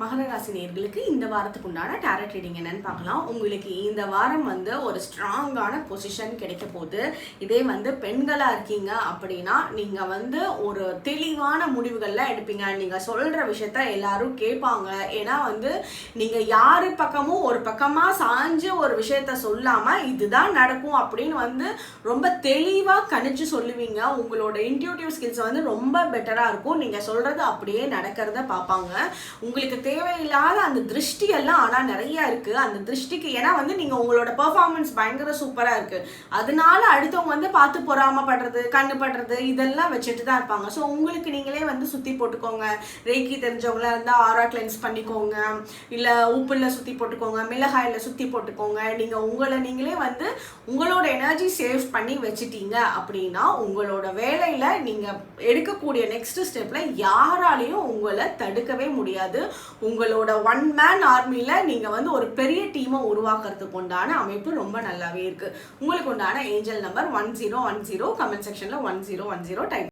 மகர ராசி நேர்களுக்கு இந்த வாரத்துக்கு உண்டான டேரட் ரீடிங் என்னன்னு பார்க்கலாம். உங்களுக்கு இந்த வாரம் வந்து ஒரு ஸ்ட்ராங்கான பொசிஷன் கிடைக்க போகுது. இதே வந்து பெண்களாக இருக்கீங்க அப்படின்னா நீங்கள் வந்து ஒரு தெளிவான முடிவுகள்லாம் எடுப்பீங்க. நீங்கள் சொல்கிற விஷயத்த எல்லாரும் கேட்பாங்க. ஏன்னா வந்து நீங்கள் யார் பக்கமும் ஒரு பக்கமாக சாஞ்சு ஒரு விஷயத்த சொல்லாமல் இதுதான் நடக்கும் அப்படின்னு வந்து ரொம்ப தெளிவாக கணிச்சு சொல்லுவீங்க. உங்களோட இன்டியூட்டிவ் ஸ்கில்ஸ் வந்து ரொம்ப பெட்டராக இருக்கும். நீங்கள் சொல்கிறது அப்படியே நடக்கிறத பார்ப்பாங்க. உங்களுக்கு தேவையில்லாத அந்த திருஷ்டி எல்லாம் ஆனால் நிறைய இருக்குது அந்த திருஷ்டிக்கு ஏன்னா வந்து நீங்கள் உங்களோட பெர்ஃபார்மன்ஸ் பயங்கர சூப்பராக இருக்குது அதனால அடுத்தவங்க வந்து பார்த்து பொறாமப்படுறது கண்ணு படுறது இதெல்லாம் வச்சுட்டு தான் இருப்பாங்க. ஸோ உங்களுக்கு நீங்களே வந்து சுற்றி போட்டுக்கோங்க. ரேக்கி தெரிஞ்சவங்களா இருந்தால் ஆரா கிளென்ஸ் பண்ணிக்கோங்க. இல்லை உப்புல சுற்றி போட்டுக்கோங்க மிளகாயில் சுற்றி போட்டுக்கோங்க. நீங்கள் உங்களை நீங்களே வந்து உங்களோட எனர்ஜி சேவ் பண்ணி வச்சுட்டீங்க அப்படின்னா உங்களோட வேலையில் நீங்கள் எடுக்கக்கூடிய நெக்ஸ்ட் ஸ்டெப்பில் யாராலையும் உங்களை தடுக்கவே முடியாது. உங்களோட ஒன் மேன் ஆர்மியில் நீங்கள் வந்து ஒரு பெரிய டீமை உருவாக்குறதுக்கு உண்டான அமைப்பு ரொம்ப நல்லாவே இருக்குது உங்களுக்கு உண்டான angel number one zero one zero comment செக்ஷனில் one zero one zero type